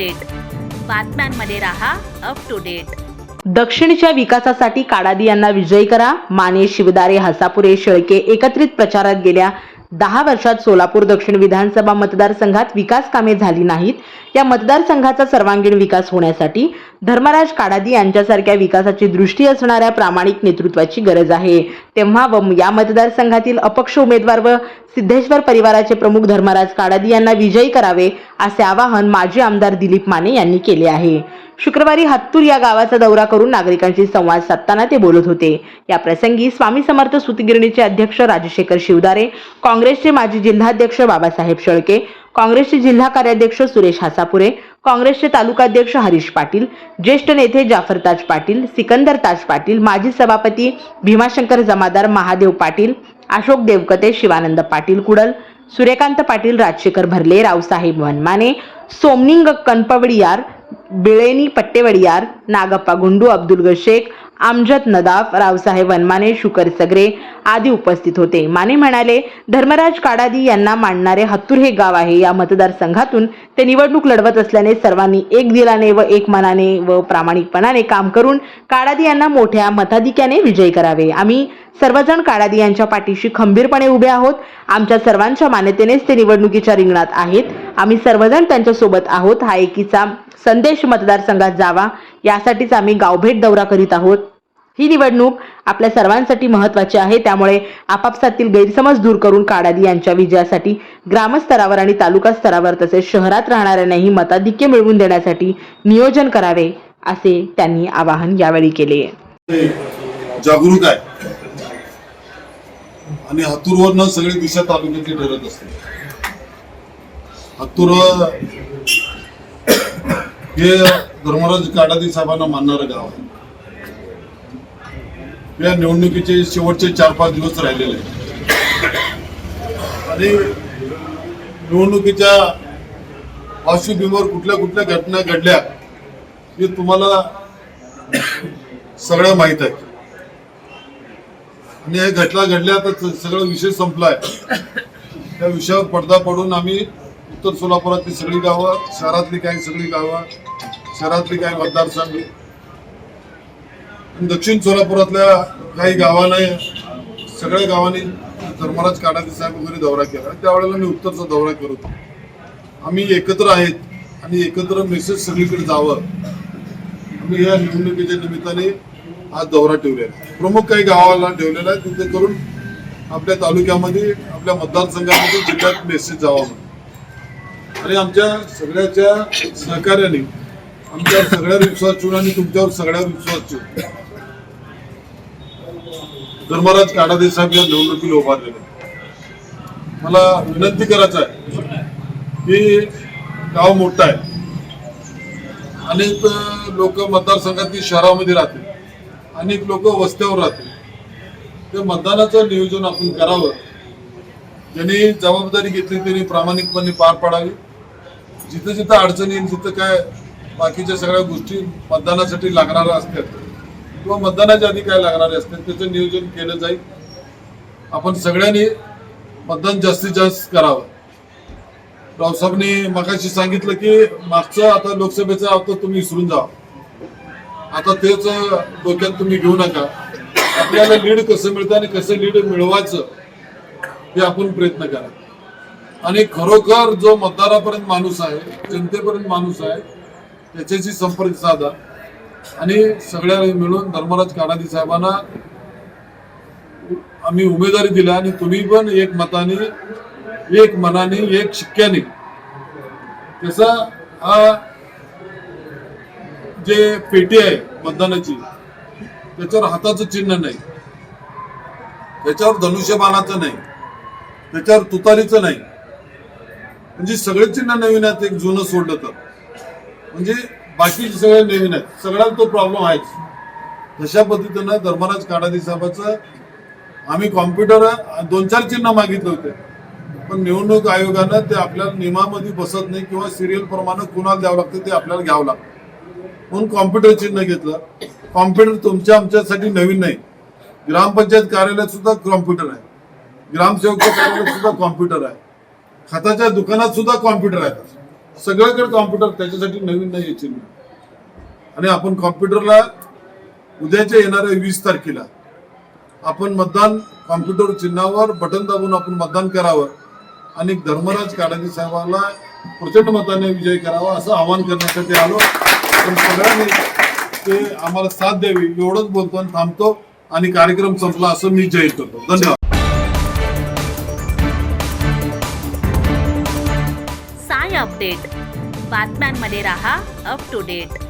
Date बातम्यांमध्ये राहा up to date दक्षिणच्या विकासासाठी काडादी यांना विजयी करा. माने शिवदारे हसापुरे शेळके एकत्रित प्रचारात गेल्या. दहा वर्षात सोलापूर दक्षिण विधानसभा मतदारसंघात विकास कामे झाली नाहीत. या मतदारसंघाचा सर्वांगीण विकास होण्यासाठी धर्मराज काडादी यांच्यासारख्या विकासाची दृष्टी असणाऱ्या प्रामाणिक नेतृत्वाची गरज आहे. तेव्हा व या मतदारसंघातील अपक्ष उमेदवार व सिद्धेश्वर परिवाराचे प्रमुख धर्मराज काडादी यांना विजयी करावे असे आवाहन माजी आमदार दिलीप माने यांनी केले आहे. शुक्रवारी हत्तूर या गावाचा दौरा करून नागरिकांशी संवाद साधताना ते बोलत होते. या प्रसंगी स्वामी समर्थ सुतगिरणीचे अध्यक्ष राजशेखर शिवदारे काँग्रेसचे माजी जिल्हाध्यक्ष बाबासाहेब शेळके काँग्रेसचे जिल्हा कार्याध्यक्ष सुरेश हासापुरे काँग्रेसचे तालुकाध्यक्ष हरीश पाटील ज्येष्ठ नेते जाफर ताज पाटील सिकंदर ताज पाटील माजी सभापती भीमाशंकर जमादार महादेव पाटील अशोक देवकते शिवानंद पाटील कुडल सूर्यकांत पाटील राजशेखर भरले रावसाहेब वनमाने सोमनिंग कनपवडियार बिळेनी पट्टेवडियार नागप्पा गुंडू अब्दुल शेख आमजद नदाफ रावसाहेब वनमाने शुकर सगरे आदी उपस्थित होते. माने म्हणाले धर्मराज काडादी यांना मांडणारे हत्तूर हे गाव आहे. या मतदारसंघातून ते निवडणूक लढवत असल्याने सर्वांनी एक दिलाने व एक मनाने व प्रामाणिकपणाने काम करून काडादी यांना मोठ्या मताधिक्याने विजयी करावे. आम्ही सर्वजण काडादी यांच्या पाठीशी खंबीरपणे उभे आहोत. आमच्या सर्वांच्या मान्यतेनेच ते निवडणुकीच्या रिंगणात आहेत. आम्ही सर्वजण त्यांच्यासोबत आहोत. हा एकीचा संदेश मतदारसंघात जावा. यासाठीच आम्ही गावभेट दौरा करीत आहोत. ही निवडणूक आपल्या सर्वांसाठी महत्वाची आहे. त्यामुळे आपापसातील गैरसमज दूर करून काडादी यांच्या विजयासाठी ग्रामस्तरावर आणि तालुका स्तरावर तसेच शहरात राहणाऱ्यांनाही मताधिक्य मिळवून देण्यासाठी नियोजन करावे असे त्यांनी आवाहन यावेळी केले. जागरूक आहे. आणि हत्तूरवरनं सगळी दिशा तालुक्याची ठरत असते. हातूर हे धर्मराज काडादी साहेबांना मानणारं गाव आहे. या निवडणुकीचे शेवटचे चार पाच दिवस राहिलेले आहेत. आणि निवडणुकीच्या पार्श्वभूमीवर कुठल्या कुठल्या घटना घडल्या हे तुम्हाला सगळं माहीत आहे. आणि या घटना घडल्या तर सगळं विषय संपलाय. त्या विषयावर पडदा पडून आम्ही उत्तर सोलापुरातली सगळी गावं शहरातली काही सगळी गावं शहरातली काही मतदारसंघ दक्षिण सोलापुरातल्या काही गावांना सगळ्या गावांनी धर्मराज काडादी साहेब वगैरे दौरा केला त्यावेळेला मी उत्तरचा दौरा करत आम्ही एकत्र आहेत आणि एकत्र मेसेज सगळीकडे जावं. आम्ही या निवडणुकीच्या निमित्ताने आज दौरा ठेवलेला आहे. प्रमुख काही गावाला ठेवलेला आहे तिथे करून आपल्या तालुक्यामध्ये आपल्या मतदारसंघामध्ये जिल्ह्यात मेसेज जावा म्हणून. आणि आमच्या सगळ्याच्या सहकार्याने आमच्यावर सगळ्यावर विश्वास ठेवून आणि तुमच्यावर सगळ्यावर विश्वास ठेवून. धर्मराज काडादे साहेब या निवडणुकीला उभारलेले. मला विनंती करायचं आहे की गाव मोठं आहे. अनेक लोक मतदारसंघातील शहरामध्ये राहतील. अनेक लोक वस्त्यावर राहतील. ते मतदानाचं नियोजन आपण करावं. ज्यांनी जबाबदारी घेतली त्यांनी प्रामाणिकपणे पार पाडावी. जिथं जिथं अडचणी येईल तिथं काय बाकीच्या सगळ्या गोष्टी मतदानासाठी लागणाऱ्या असतात. किंवा मतदानाच्या आधी काय लागणारे असतात त्याचं नियोजन केलं जाईल. आपण सगळ्यांनी मतदान जास्तीत जास्त करावं. रावसाहेबांनी मगाशी सांगितलं की मागचं आता लोकसभेचं आता तुम्ही विसरून जा. आता तेच डोक्यात तुम्ही घेऊ नका. आपल्याला लीड कसं मिळतं आणि कसं लीड मिळवायचं हे आपण प्रयत्न करा. आणि खरोखर जो मतदारापर्यंत माणूस आहे जनतेपर्यंत माणूस आहे त्याच्याशी संपर्क साधा. आणि सगळ्या मिळून धर्मराज काडादी साहेबांना आम्ही उमेदवारी दिला आणि तुम्ही पण एक मताने एक मनाने एक शिक्क्याने त्याचा हा जे पेटी आहे मतदानाची त्याच्यावर हाताचं चिन्ह नाही. त्याच्यावर धनुष्यबाणाचं नाही. त्याच्यावर तुतारीचं नाही. म्हणजे सगळे चिन्ह नवीन आहेत एक जुनं सोडलं तर. म्हणजे बाकीचे सगळे नवीन आहेत. सगळ्यात तो प्रॉब्लेम आहेच. तशा पद्धतीनं धर्मराज काडादी साहेबाचं आम्ही कॉम्प्युटर दोन चार चिन्ह मागितले होते. पण निवडणूक आयोगानं ते आपल्याला नियमामध्ये बसत नाही किंवा सिरियल प्रमाणे कुणाला द्यावं लागतं ते आपल्याला घ्यावं लागतं. म्हणून कॉम्प्युटर चिन्ह घेतलं. कॉम्प्युटर तुमच्या आमच्यासाठी नवीन नाही. ग्रामपंचायत कार्यालयात सुद्धा कॉम्प्युटर आहे. ग्रामसेवकच्या कार्यालयात सुद्धा कॉम्प्युटर आहे. खताच्या दुकानात सुद्धा कॉम्प्युटर आहेत सगळ्याकडे कॉम्प्युटर त्याच्यासाठी नवीन नाही यायचे आणि आपण कॉम्प्युटरला उद्याच्या येणाऱ्या वीस तारखेला आपण मतदान कॉम्प्युटर चिन्हावर बटन दाबून आपण मतदान करावं आणि धर्मराज काडाजी साहेबांना प्रचंड मताने विजय करावा असं आवाहन करण्यासाठी आलो. पण सगळ्यांनी ते आम्हाला साथ द्यावी एवढंच बोलतो आणि थांबतो आणि कार्यक्रम संपला असं मी जाहीर करतो. धन्यवाद. अपडेट. बातम्यांमध्ये रहा अप टू डेट